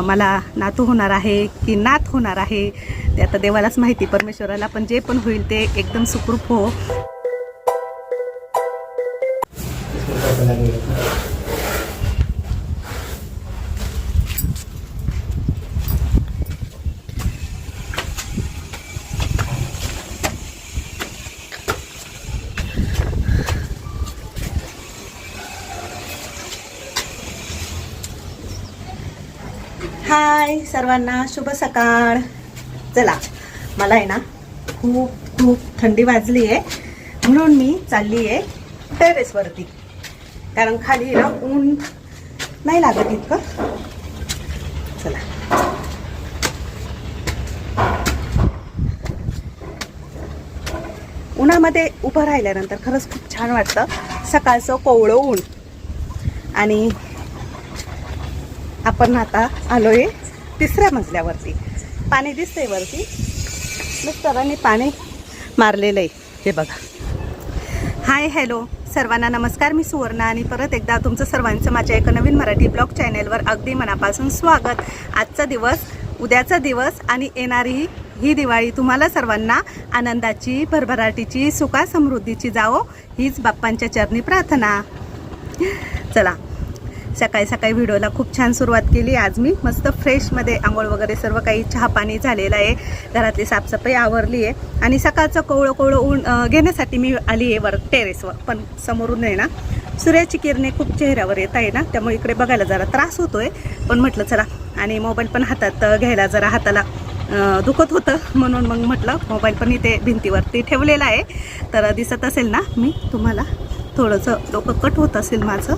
मला नातू होणार आहे की नात होणार आहे ते आता देवालाच माहिती परमेश्वराला पण जे पण होईल ते एकदम सुखरूप हो. हाय सर्वांना शुभ सकाळ. चला मला आहे ना खूप खूप थंडी वाजली आहे म्हणून मी चालली आहे टेरेसवरती कारण खाली ना ऊन नाही लागत इतकं. चला. उन्हामध्ये उभं राहिल्यानंतर खरंच खूप छान वाटतं. सकाळचं कोवळं ऊन. आणि आपण आता आलोय तिसऱ्या मजल्यावरती. पाणी दिसतंय वरती. मिस्टरांनी पाणी मारलेलं आहे. हे बघा. Hi hello. सर्वांना नमस्कार. मी सुवर्णा आणि परत एकदा तुमचं सर्वांचं माझ्या एका नवीन मराठी ब्लॉग चॅनेलवर अगदी मनापासून स्वागत. आजचा दिवस उद्याचा दिवस आणि येणारी ही दिवाळी तुम्हाला सर्वांना आनंदाची भरभराटीची सुखा समृद्धीची जावो हीच बाप्पांच्या चरणी प्रार्थना. चला. सकाळी सकाळी व्हिडिओला खूप छान सुरुवात केली. आज मी मस्त फ्रेशमध्ये आंघोळ वगैरे सर्व काही चहा पाणी झालेलं आहे. घरातली साफसफाई आवरली आहे. आणि सकाळचं कोवळं कोवळं ऊन घेण्यासाठी मी आली आहे वर टेरेसवर पण समोरून आहे ना. सूर्याची किरणे खूप चेहऱ्यावर येत आहे ना. त्यामुळे इकडे बघायला जरा त्रास होतो आहे पण म्हटलं चला. आणि मोबाईल पण हातात घ्यायला जरा हाताला दुखत होतं. म्हणून मग म्हटलं मोबाईल पण इथे भिंतीवरती ठेवलेला आहे. तर दिसत असेल ना मी तुम्हाला. थोडंसं डोकं कट होत असेल माझं.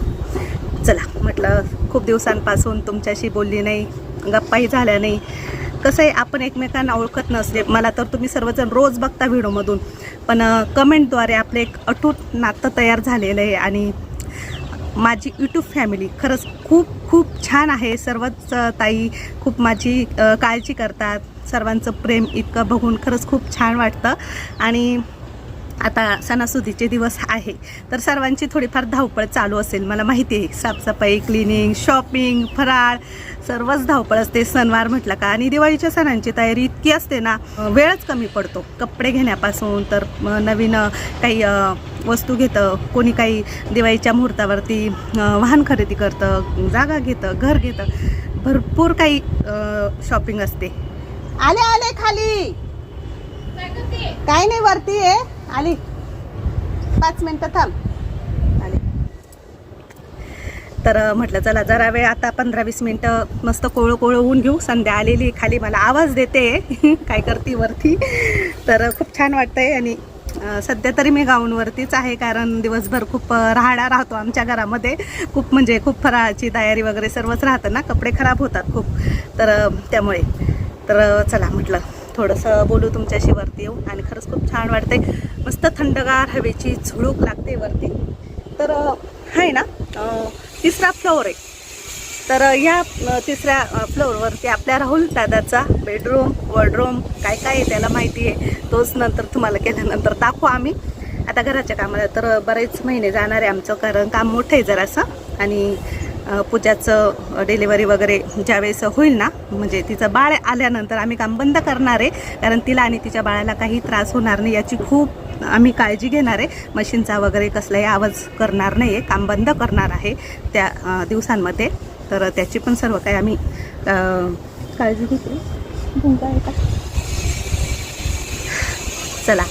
चला म्हटलं खूप दिवसांपासून तुमच्याशी बोलली नाही गप्पाही झाल्या नाही. कसं आहे आपण एकमेकांना ओळखत नसले मला तर तुम्ही सर्वजण रोज बघता व्हिडिओमधून. पण कमेंटद्वारे आपलं एक अटूट नातं तयार झालेलं आहे आणि माझी यूट्यूब फॅमिली खरंच खूप खूप छान आहे. सर्वच ताई खूप माझी काळजी करतात. सर्वांचं प्रेम इतकं बघून खरंच खूप छान वाटतं. आणि आता सणासुदीचे दिवस आहे. तर सर्वांची थोडीफार धावपळ चालू असेल. मला माहिती आहे साफसफाई क्लिनिंग शॉपिंग फराळ सर्वच धावपळ असते सणवार म्हटलं का. आणि दिवाळीच्या सणांची तयारी इतकी असते ना वेळच कमी पडतो. कपडे घेण्यापासून तर नवीन काही वस्तू घेतं कोणी काही दिवाळीच्या मुहूर्तावरती वाहन खरेदी करतं जागा घेतं घर घेतं. भरपूर काही शॉपिंग असते. आले आले खाली. काय नाही वरती आहे. आली. पाच मिनटं थांब. आली. तर म्हटलं चला जरा वेळ आता पंधरा वीस मिनटं मस्त कोळं कोळं होऊन घेऊ. संध्या आलेली खाली मला आवाज देते. काय करते वरती. तर खूप छान वाटतंय आणि सध्या तरी मी गाऊनवरतीच आहे कारण दिवसभर खूप अं, राहाडा राहतो आमच्या घरामध्ये. खूप म्हणजे खूप फराळाची तयारी वगैरे सर्वच राहतं ना. कपडे खराब होतात खूप. तर त्यामुळे. तर चला म्हटलं थोडंसं बोलू तुमच्याशी वरती येऊ आणि खरंच खूप छान वाटते मस्त थंडगार हवेची झुळूक लागते वरती. तर आहे ना तिसरा फ्लोअर आहे. तर या तिसऱ्या फ्लोअरवरती आपल्या राहुल दादाचा बेडरूम वॉर्डरूम काय काय आहे त्याला माहिती आहे. तोच नंतर तुम्हाला केल्यानंतर दाखवू आम्ही. आता घराच्या कामाला तर बरेच महिने जाणार आहे आमचं कारण काम मोठं आहे जरासं. आणि पूजाचं डिलिव्हरी वगैरे ज्यावेळेस होईल ना म्हणजे तिचं बाळ आल्यानंतर आम्ही काम बंद करणार आहे. कारण तिला आणि तिच्या बाळाला काही त्रास होणार नाही याची खूप आम्ही काळजी घेणार आहे. मशीनचा वगैरे कसलाही आवाज करणार नाही आहे काम बंद करणार आहे त्या दिवसांमध्ये. तर त्याची पण सर्व काही आम्ही काळजी घेतली. आहे का? चला.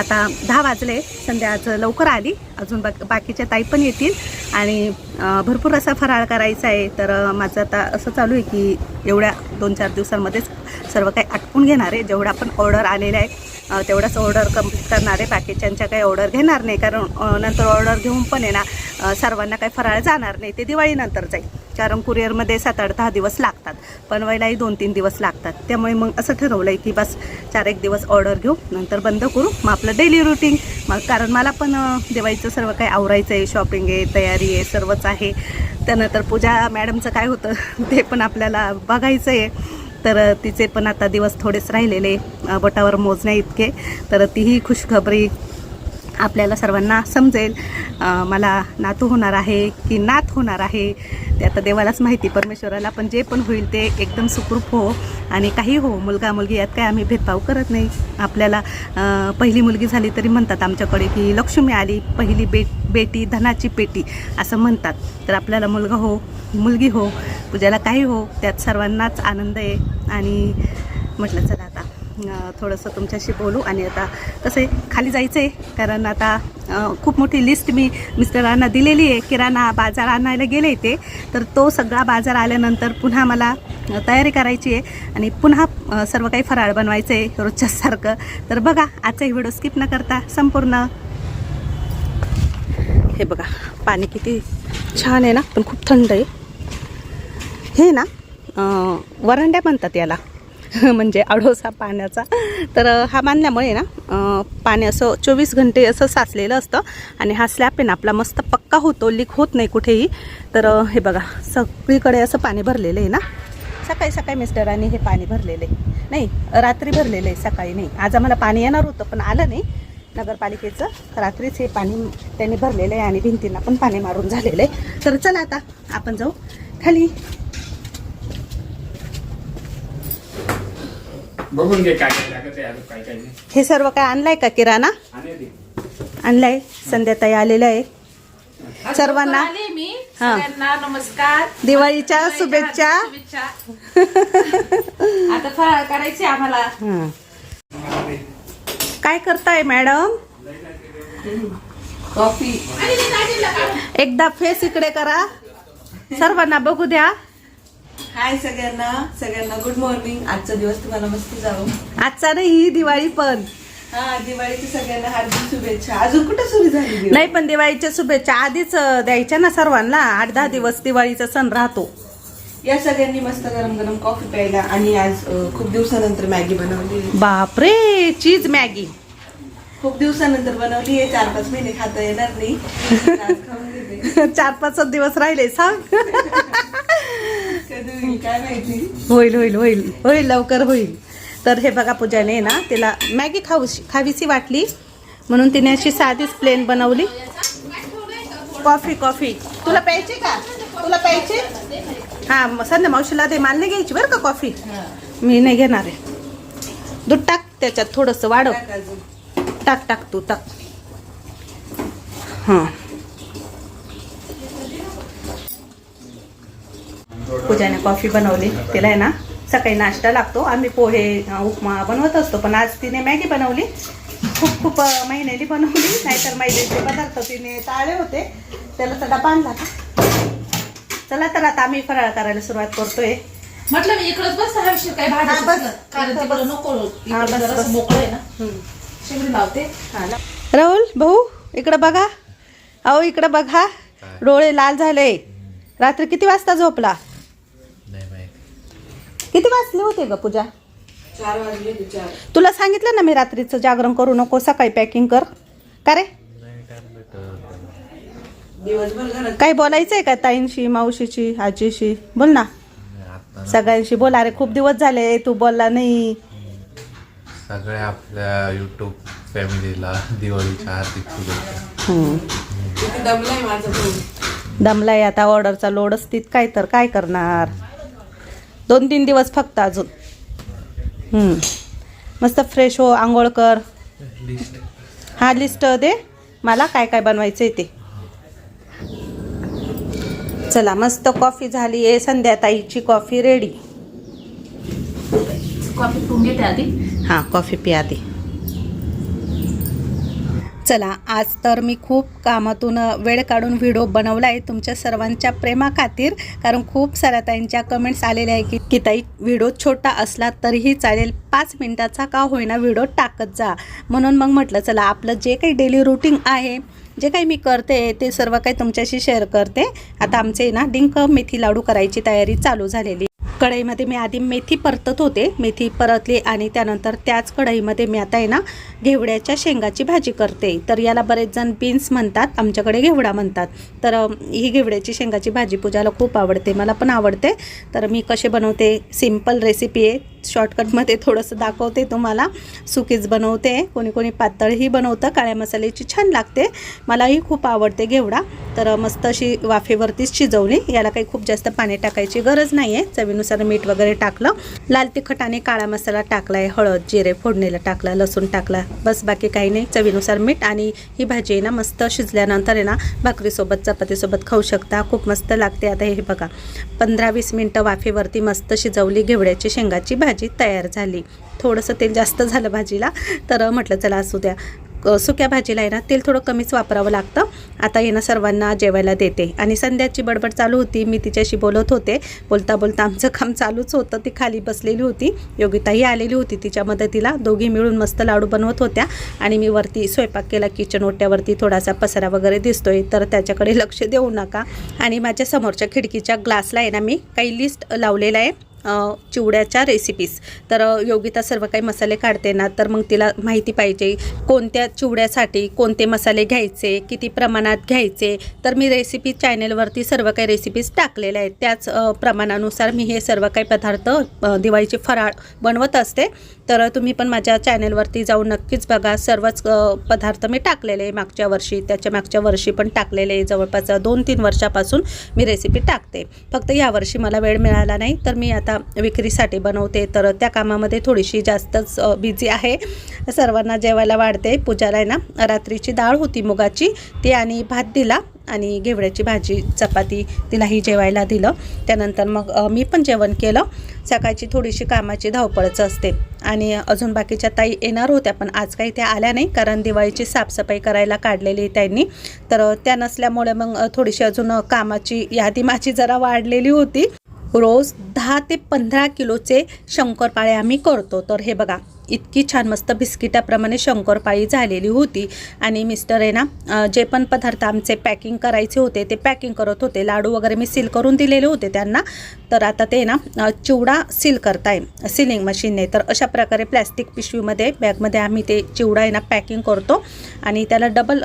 आता दहा वाजले संध्या आज लवकर आली. अजून बाक बाकीच्या ताई पण येतील. आणि भरपूर असा फराळ करायचा आहे. तर माझं आता असं चालू आहे की एवढ्या दोन चार दिवसांमध्येच सर्व काही आटपून घेणार आहे. जेवढा पण ऑर्डर आलेला आहे तेवढंच ऑर्डर कंप्लीट करणार. आहे बाकीच्यांच्या काही ऑर्डर घेणार नाही. कारण नंतर ऑर्डर घेऊन पण आहे ना सर्वांना काही फराळ जाणार नाही. ते दिवाळीनंतर जाईल. कारण कुरिअरमध्ये सात आठ दहा दिवस लागतात. बनवायलाही दोन तीन दिवस लागतात. त्यामुळे मग असं ठरवलं आहे की बस चार एक दिवस ऑर्डर घेऊ नंतर बंद करू. मग आपलं डेली रुटीन मग कारण मला पण दिवाळीचं सर्व काही आवरायचं आहे. शॉपिंग आहे तयारी आहे सर्वच आहे. त्यानंतर पूजा मॅडमचं काय होतं ते पण आपल्याला बघायचं आहे तर तिचे पण आता दिवस थोडेच राहिलेले बोटावर मोजण्या इतके तर तीही खुशखबरी आपल्याला सर्वांना समजेल. मला नातू होणार आहे की नात होणार आहे ते आता देवालाच माहिती परमेश्वराला पण जे पण होईल ते एकदम सुखरूप हो. आणि काही हो मुलगा मुलगी यात काय आम्ही भेदभाव करत नाही. आपल्याला पहिली मुलगी झाली तरी म्हणतात आमच्याकडे की लक्ष्मी आली पहिली बे बेटी धनाची पेटी असं म्हणतात. तर आपल्याला मुलगा हो मुलगी हो पूजाला काही हो त्यात सर्वांनाच आनंद आहे. आणि म्हटलं चला आता थोडंसं तुमच्याशी बोलू आणि आता तसे खाली जायचं आहे कारण आता खूप मोठी लिस्ट मी मिस्टरांना दिलेली आहे. किराणा बाजार आणायला गेले ते. तर तो सगळा बाजार आल्यानंतर पुन्हा मला तयारी करायची आहे. आणि पुन्हा सर्व काही फराळ बनवायचं आहे रोजच्यासारखं तर बघा आजचाही व्हिडिओ स्किप न करता संपूर्ण. हे बघा पाणी किती छान आहे ना पण खूप थंड आहे. हे ना वरांड्या वरंड्या म्हणतात याला. म्हणजे अडोसा पाण्याचा. तर हा बांधल्यामुळे ना पाणी असं चोवीस घंटे असं साचलेलं असतं आणि हा स्लॅब आहे ना आपला मस्त पक्का होतो लीक होत नाही कुठेही. तर हे बघा सगळीकडे असं पाणी भरलेलं आहे ना. सकाळी सकाळी मिस्टरांनी हे पाणी भरलेलं आहे. नाही रात्री भरलेलं आहे सकाळी नाही. आज आम्हाला पाणी येणार होतं पण आलं नाही. नगरपालिकेचं रात्रीच हे पाणी त्यांनी भरलेलं आहे आणि भिंतींना पण पाणी मारून झालेलं आहे. तर चला आता आपण जाऊ खाली. बघून घे काय काय लागत आहे अजून काय काय नाही. हे सर्व काय आणलंय का किराणा? आणि ते. आणलाय. संध्याताई आलेलं आहे सर्वांना. आले मी. हा. सगळ्यांना नमस्कार. दिवाळीच्या शुभेच्छा. शुभेच्छा. आता फराळ करायचे आम्हाला. हं. काय करताय मॅडम? कॉफी. एकदा फेस इकडे करा. सर्वांना बघू द्या. हाय सगळ्यांना. सगळ्यांना गुड मॉर्निंग आजचा दिवस तुम्हाला मस्त जाऊ. आजचा नाही ही दिवाळी पण. हा दिवाळीची सगळ्यांना हार्दिक शुभेच्छा. अजून कुठं सुरू झाली दिवाळी? नाही पण दिवाळीच्या शुभेच्छा. आधीच अं, द्यायच्या ना सर्वांना. आठ दहा दिवस दिवाळीचा सण राहतो. या सगळ्यांनी मस्त गरम गरम कॉफी प्यायला आणि आज अं, खूप दिवसानंतर मॅगी बनवली. बापरे चीज मॅगी. खूप दिवसानंतर बनवली आहे. चार पाच महिने खाता येणार नाही. आज खाऊन घेते. चार पाच दिवस राहिले सांग. कधी होईल काय माहिती होईल होईल. होईल होईल लवकर होईल. तर हे बघा पूजाने ना तिला मॅगी खाऊशी खावीशी वाटली. म्हणून तिने अशी साधीच प्लेन बनवली. Coffee coffee. तुला प्यायची का? तुला प्यायची? हा मग संध्या मावशीला ते माल नाही घ्यायची बरं का कॉफी? मी नाही घेणार आहे. दूध टाक त्याच्यात थोडंसं वाढव. टाक टाक तू टाक. हां. पूजाने कॉफी बनवली. तिला आहे ना सकाळी नाश्ता लागतो. आम्ही पोहे उपमा बनवत असतो. पण आज तिने मॅगी बनवली. खूप खूप महिन्यानी बनवली. नाहीतर मैद्याचे पदार्थ तिने टाळले होते. त्याला आणला का? चला तर आता आम्ही फराळ करायला सुरुवात करतोय. म्हटलं मी इकडच बस हा विषय काय भाजी बस. कारण इथं तिकडं बस. नको इकडं. मोकळं आहे ना. लावते. हा. राहुल भाऊ इकडं बघा. अहो इकडं बघा. डोळे लाल झाले. रात्री किती वाजता झोपला? किती वाजले होते ग पूजा? चार वाजले चार. तुला सांगितलं ना मी रात्रीचं जागरण करू नको सकाळी पॅकिंग कर. का रे? दिवसभर घरात. काही बोलायचंय का ताईंशी मावशीची आजीशी? बोल ना. सगळ्यांशी बोल. अरे खूप दिवस झाले तू बोलला नाही. सगळ्या आपल्या युट्यूब फॅमिलीला दिवाळीच्या हार्दिक शुभेच्छा. हम्म. किती दमलाय माझा भाऊ दमलाय आता ऑर्डरचा लोड असतील काय तर काय करणार? दोन तीन दिवस फक्त अजून. हम्म. मस्त फ्रेश हो आंघोळ कर. हा लिस्ट दे. मला काय काय बनवायचं आहे ते. चला मस्त कॉफी झाली आहे. संध्याताईची कॉफी रेडी कॉफी पिऊन घेते आधी. हां कॉफी पिया दे चला आज तर मी खूप कामातून वेळ काढून व्हिडिओ बनवला आहे तुमच्या सर्वांच्या प्रेमाखातीर. कारण खूप साऱ्या ताईंच्या कमेंट्स आलेल्या आहे की की ताई व्हिडिओ छोटा असला तरीही चालेल पाच मिनटाचा का होईना व्हिडिओ टाकत जा. म्हणून मग म्हटलं चला आपलं जे काही डेली रुटीन आहे जे काही मी करते ते सर्व काही तुमच्याशी शेअर करते. आता आमचे ना डिंक मेथी लाडू करायची तयारी चालू झालेली. कढईमध्ये मी आधी मेथी परतत होते. मेथी परतली आणि त्यानंतर त्याच कढईमध्ये मी आता आहे ना घेवड्याच्या शेंगाची भाजी करते. तर याला बरेच जण बीन्स म्हणतात आमच्याकडे घेवडा म्हणतात. तर ही घेवड्याची शेंगाची भाजी पूजाला खूप आवडते मला पण आवडते. तर मी कसे बनवते सिंपल रेसिपी आहे. शॉर्टकटमध्ये थोडंसं दाखवते तुम्हाला. सुकीच बनवते कोणी कोणी पातळही बनवतं काळ्या मसाल्याची छान लागते. मलाही खूप आवडते घेवडा. तर मस्त अशी वाफेवरतीच शिजवली. याला काही खूप जास्त पाणी टाकायची गरज नाही आहे चवीनुसार मीठ वगैरे टाकलं. लाल तिखट आणि काळा मसाला टाकला आहे हळद जिरे फोडणीला टाकला लसूण टाकला. बस बाकी काही नाही. चवीनुसार मीठ आणि ही भाजी आहे ना मस्त शिजल्यानंतर आहे ना भाकरीसोबत चपातीसोबत खाऊ शकता. खूप मस्त लागते. आता हे बघा पंधरा वीस मिनटं वाफेवरती मस्त शिजवली घेवड्याची शेंगाची भाजी. भाजी तयार झाली. थोडंसं तेल जास्त झालं भाजीला तर म्हटलं चला असू द्या. क- सुक्या भाजीला आहे ना तेल थोडं कमीच वापरावं लागतं. आता ये ना सर्वांना जेवायला देते. आणि संध्याची बडबड चालू होती मी तिच्याशी बोलत होते. बोलता बोलता आमचं काम चालूच होतं ती खाली बसलेली होती. योगिताही आलेली होती तिच्या मदतीला. दोघी मिळून मस्त लाडू बनवत होत्या. आणि मी वरती स्वयंपाक केला किचन ओट्यावरती थोडासा पसारा वगैरे दिसतोय. तर त्याच्याकडे लक्ष देऊ नका. आणि माझ्या समोरच्या खिडकीच्या ग्लासला आहे ना मी काही लिस्ट लावलेला आहे. चिवड्याच्या रेसिपीज तर योगिता सर्व काही मसाले काढते ना तर मग तिला माहिती पाहिजे कोणत्या चिवड्यासाठी कोणते मसाले घ्यायचे किती प्रमाणात घ्यायचे. तर मी रेसिपी चॅनेलवरती सर्व काही रेसिपीज टाकलेल्या आहेत. त्याच प्रमाणानुसार मी हे सर्व काही पदार्थ दिवाळीचे फराळ बनवत असते. तर तुम्ही पण माझ्या चॅनलवरती जाऊन नक्कीच बघा. सर्वच पदार्थ मी टाकलेले आहे मागच्या वर्षी. त्याच्या मागच्या वर्षी पण टाकलेले आहे. जवळपास दोन तीन वर्षापासून मी रेसिपी टाकते. फक्त यावर्षी मला वेळ मिळाला नाही तर मी आता आता विक्रीसाठी बनवते तर त्या कामामध्ये थोडीशी जास्तच बिझी आहे. सर्वांना जेवायला वाढते. पूजाला आहे ना रात्रीची डाळ होती मुगाची ती आणि भात दिला आणि घेवड्याची भाजी चपाती तिलाही जेवायला दिलं. त्यानंतर मग मी पण जेवण केलं. सकाळची थोडीशी कामाची धावपळच असते. आणि अजून बाकीच्या ताई येणार होत्या पण आज काही त्या आल्या नाही कारण दिवाळीची साफसफाई करायला काढलेली त्यांनी. तर त्या नसल्यामुळे मग थोडीशी अजून कामाची यादी माझी जरा वाढलेली होती. रोज दहा ते पंधरा किलोचे शंकरपाळे आम्ही करतो. तर हे बघा इतकी छान मस्त बिस्किटाप्रमाणे शंकरपाळी झालेली होती. आणि मिस्टर आहे ना जे पण पदार्थ आमचे पॅकिंग करायचे होते ते पॅकिंग करत होते. लाडू वगैरे मी सील करून दिलेले होते त्यांना. तर आता ते ना चिवडा सील करताय सिलिंग मशीनने. तर अशा प्रकारे प्लॅस्टिक पिशवीमध्ये बॅगमध्ये आम्ही ते चिवडा आहे ना पॅकिंग करतो. आणि त्याला डबल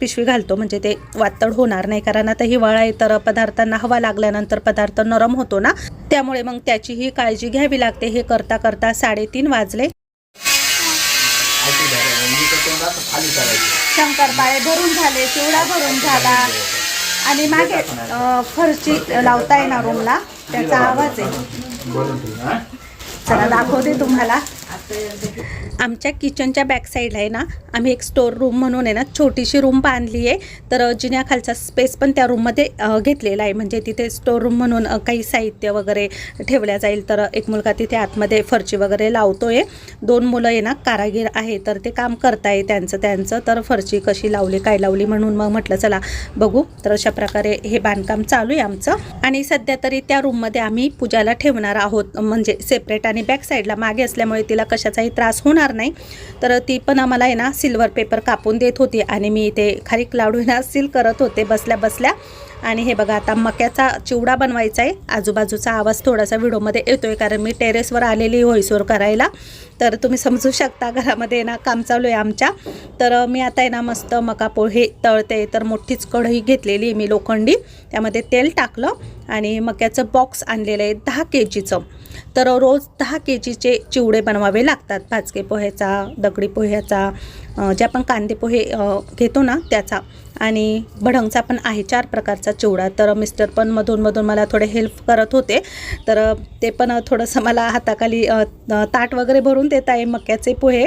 पिशवी घालतो. म्हणजे ते वातड होणार नाही कारण आता हिवाळा आहे तर पदार्थांना हवा लागल्यानंतर पदार्थ नरम होतो ना. त्यामुळे मग त्याचीही काळजी घ्यावी लागते. हे करता करता साडेतीन वाजले. खाली करायची. शंकरपाळे भरून झाले चिवडा भरून झाला. आणि मागे अ, फरची लावता येणार रूमला त्याचा आवाज आहे. हा? चला दाखवते तुम्हाला. आमच्या किचनच्या बॅक साईडला आहे ना आम्ही एक स्टोर रूम म्हणून आहे ना छोटीशी रूम बांधली आहे. तर जिन्याखालचा स्पेस पण त्या रूममध्ये घेतलेला आहे. म्हणजे तिथे स्टोर रूम म्हणून काही साहित्य वगैरे ठेवल्या जाईल. तर एक मुलगा तिथे आतमध्ये फरची वगैरे लावतो आहे दोन मुलं आहे ना कारागीर आहे. तर ते काम करताय त्यांचं त्यांचं. तर फरची कशी लावली काय लावली म्हणून मग म्हटलं चला बघू. तर अशा प्रकारे हे बांधकाम चालू आहे आमचं. आणि सध्या तरी त्या रूममध्ये आम्ही पूजाला ठेवणार आहोत. म्हणजे सेपरेट आणि बॅक साईडला मागे असल्यामुळे तिला कशाचाही त्रास होणार नाही. तर ती पण आम्हाला आहे ना सिल्वर पेपर कापून देत होती आणि मी ते खारीक लाडू ना सील करत होते बसल्या बसल्या. आणि हे बघा आता मक्याचा चिवडा बनवायचा आहे. आजूबाजूचा आवाज थोडासा व्हिडिओमध्ये येतो आहे कारण मी टेरेसवर आलेली होईसोर करायला. तर तुम्ही समजू शकता घरामध्ये ना काम चालू आहे आमच्या. तर मी आता आहे ना मस्त मका पोहे तळते. तर मोठीच कढई घेतलेली आहे मी लोखंडी. त्यामध्ये तेल टाकलं आणि मक्याचं बॉक्स आणलेलं आहे दहा के जीचं तर रोज दहा के जीचे चिवडे बनवावे लागतात. भाजके पोह्याचा दगडी पोह्याचा जे आपण कांदे पोहे घेतो ना त्याचा. आणि भडंगचा पण आहे चार प्रकारचा चिवडा. तर मिस्टर पण मधूनमधून मला थोडे हेल्प करत होते. तर ते पण थोडंसं मला हाताखाली ताट वगैरे भरून देत आहे मक्याचे पोहे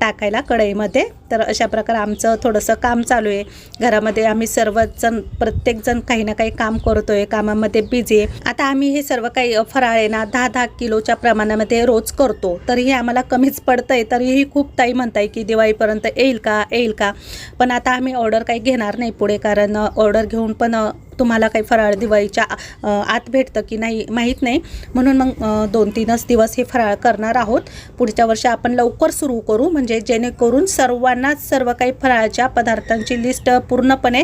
टाकायला कढईमध्ये. तर अशा प्रकारे आमचं थोडंसं काम चालू आहे. घरामध्ये आम्ही सर्वजण प्रत्येकजण काही ना काही काम करतो आहे कामामध्ये बिझी आहे. आता आम्ही हे सर्व काही फराळे फराळ आहे ना दहा दहा किलोच्या प्रमाणामध्ये रोज करतो. तरीही आम्हाला कमीच पडतं आहे तरीही खूप ताई म्हणताय की दिवाळीपर्यंत येईल का? येईल का? पण आता आम्ही ऑर्डर काही घेणार नाही पुढे कारण ऑर्डर घेऊन पण तुम्हाला काही फराळ दिवाळीच्या आत भेटतं की नाही माहीत नाही. म्हणून मग दोन तीनच दिवस हे फराळ करणार आहोत. पुढच्या वर्षी आपण लवकर सुरू करू. म्हणजे जेणेकरून सर्वांनाच सर्व काही फराळाच्या पदार्थांची लिस्ट पूर्णपणे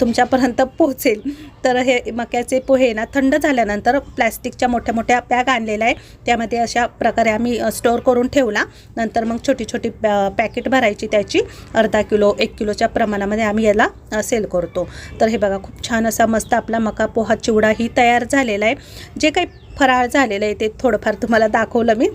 तुमच्यापर्यंत पोहोचेल. तर हे मक्याचे पोहे ना थंड झाल्यानंतर प्लॅस्टिकच्या मोठ्या मोठ्या बॅग आणलेल्या आहे त्यामध्ये अशा प्रकारे आम्ही स्टोअर करून ठेवला. नंतर मग छोटी छोटी पॅ- पॅकेट भरायची त्याची. अर्धा किलो एक किलोच्या प्रमाणामध्ये आम्ही याला सेल करतो. तर हे बघा खूप छान असा मस्त आपला मका पोहा चिवडाही तयार झालेला आहे. जे काही फराळ झालेलं आहे ते थोडंफार तुम्हाला दाखवलं मी.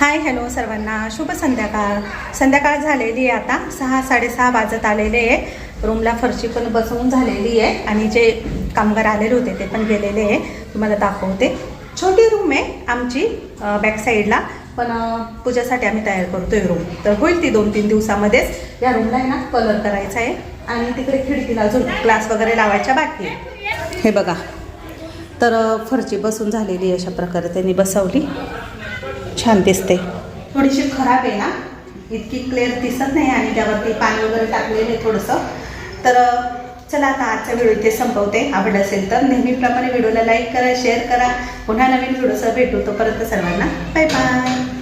हाय हॅलो सर्वांना. शुभ संध्याकाळ. संध्याकाळ झालेली आहे आता. सहा साडेसहा वाजत आलेले आहे. रूमला फरशी पण बसवून झालेली आहे. आणि जे कामगार आलेले होते ते पण गेलेले आहे. तुम्हाला दाखवते. छोटी रूम आहे आमची बॅक साईडला पण पूजासाठी आम्ही तयार करतोय रूम तर होईल ती दोन तीन दिवसामध्येच. या रूमला आहे ना कलर करायचा आहे. आणि तिकडे खिडकीला अजून ग्लास वगैरे लावायच्या बाकी हे बघा. तर फरची बसून झालेली अशा प्रकारे. त्यांनी बसवली. छान दिसते. थोडीशी खराब आहे ना? इतकी क्लिअर दिसत नाही आणि त्यावरती पाणी वगैरे टाकलेलं आहे थोडंसं. तर चला आता आजचा व्हिडिओ इथे संपवते. आवड असेल तर नेहमीप्रमाणे व्हिडिओला लाईक करा शेअर करा. पुन्हा नवीन व्हिडिओसह भेटू तोपर्यंत सर्वांना बाय बाय